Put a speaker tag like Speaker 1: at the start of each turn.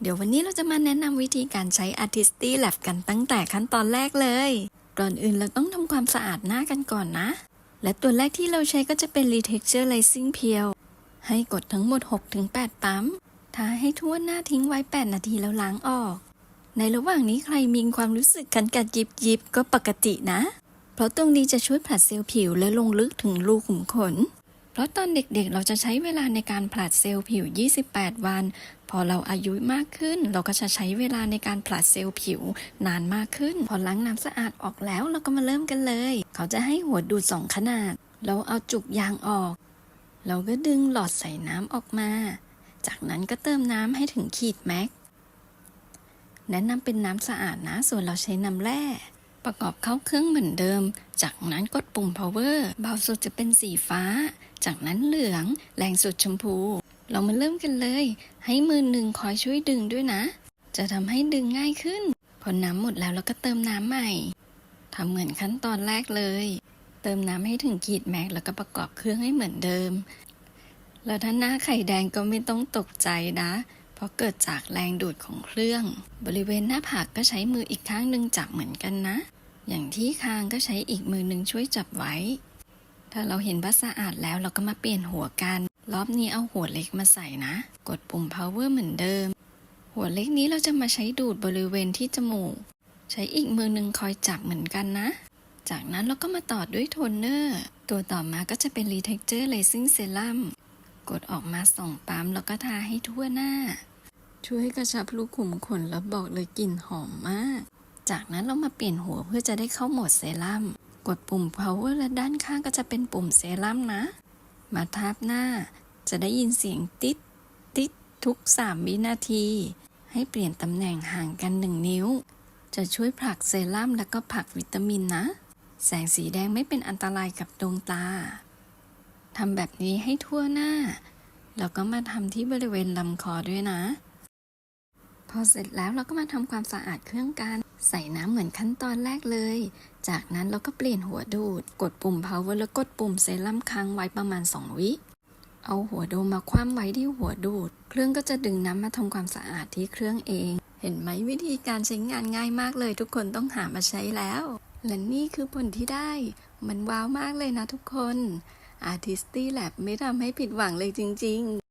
Speaker 1: เดี๋ยววันนี้เราจะมาแนะนำวิธีการใช้ Artisty Lab กันตั้งแต่ขั้นตอนแรกเลย ก่อนอื่นเราต้องทำความสะอาดหน้ากันก่อนนะ และตัวแรกที่เราใช้ก็จะเป็น Retexturizing Peel ให้กดทั้งหมด 6-8 ปั๊ม ทาให้ทั่วหน้าทิ้งไว้ 8 นาทีแล้วล้างออก ในระหว่างนี้ใครมีความรู้สึกกันกัดยิบยิบๆก็ปกตินะ เพราะตรงนี้จะช่วยผลัดเซลล์ผิวและลงลึกถึงรูขุมขน เพราะตอนเด็กๆ เราจะใช้เวลาในการผลัดเซลล์ผิว 28 วัน พอเราอายุมากขึ้น เราก็จะใช้เวลาในการผลัดเซลล์ผิวนานมากขึ้น พอล้างน้ำสะอาดออกแล้วเราก็มาเริ่มกันเลย เขาจะให้หัวดูดสองขนาด เราเอาจุกยางออก เราก็ดึงหลอดใส่น้ำออกมา จากนั้นก็เติมน้ำให้ถึงขีดแม็กแนะนำเป็นน้ำสะอาดนะ ส่วนเราใช้น้ำแร่ ประกอบเข้าเครื่องเหมือนเดิม จากนั้นกดปุ่ม power เบาสุดจะเป็นสีฟ้า จากนั้นเหลือง แรงสุดชมพู เรามาเริ่มกันเลย ให้มือหนึ่งคอยช่วยดึงด้วยนะ จะทำให้ดึงง่ายขึ้น พอน้ำหมดแล้วเราก็เติมน้ำใหม่ทำเหมือนขั้นตอนแรกเลย เติมน้ำให้ถึงขีดแม็กแล้วก็ประกอบเครื่องให้เหมือนเดิม แล้วถ้าหน้าไข่แดงก็ไม่ต้องตกใจนะเพราะเกิดจากแรงดูดของเครื่อง บริเวณหน้าผากก็ใช้มืออีกข้างหนึ่งจับเหมือนกันนะ อย่างที่คางก็ใช้อีกมือหนึ่งช่วยจับไว้ ถ้าเราเห็นว่าสะอาดแล้วเราก็มาเปลี่ยนหัวกัน รอบนี้เอาหัวเล็กมาใส่นะ กดปุ่ม power เหมือนเดิม หัวเล็กนี้เราจะมาใช้ดูดบริเวณที่จมูก ใช้อีกมือหนึ่งคอยจับเหมือนกันนะ จากนั้นเราก็มาต่อด้วยโทนเนอร์ ตัวต่อมาก็จะเป็น Retexturizing Serum กดออกมาส่องปั๊มแล้วก็ทาให้ทั่วหน้า ช่วยกระชับรูขุมขนแล้วบอกเลยกลิ่นหอมมาก จากนั้นเรามาเปลี่ยนหัวเพื่อจะได้เข้าโหมดเซรั่ม กดปุ่ม power และด้านข้างก็จะเป็นปุ่มเซรั่มนะ มาทับหน้า จะได้ยินเสียงติดติดทุก 3 วินาที ให้เปลี่ยนตำแหน่งห่างกัน 1 นิ้ว จะช่วยผลักเซรั่มแล้วก็ผลักวิตามินนะ แสงสีแดงไม่เป็นอันตรายกับดวงตา ทำแบบนี้ให้ทั่วหน้า แล้วก็มาทำที่บริเวณลำคอด้วยนะ พอเสร็จแล้วเราก็มาทำความสะอาดเครื่องกัน ใส่น้ำเหมือนขั้นตอนแรกเลย จากนั้นเราก็เปลี่ยนหัวดูด กดปุ่ม power แล้วกดปุ่มเซรั่มค้างไว้ประมาณ 2 วิเอาหัวโดมมาคว่ำไว้ที่หัวดูด เครื่องก็จะดึงน้ำมาทำความสะอาดที่เครื่องเอง เห็นไหมวิธีการใช้งานง่ายมากเลย ทุกคนต้องหามาใช้แล้ว และนี่คือผลที่ได้ มันว้าวมากเลยนะทุกคน Artisty Lab ไม่ทำให้ผิดหวังเลยจริง ๆ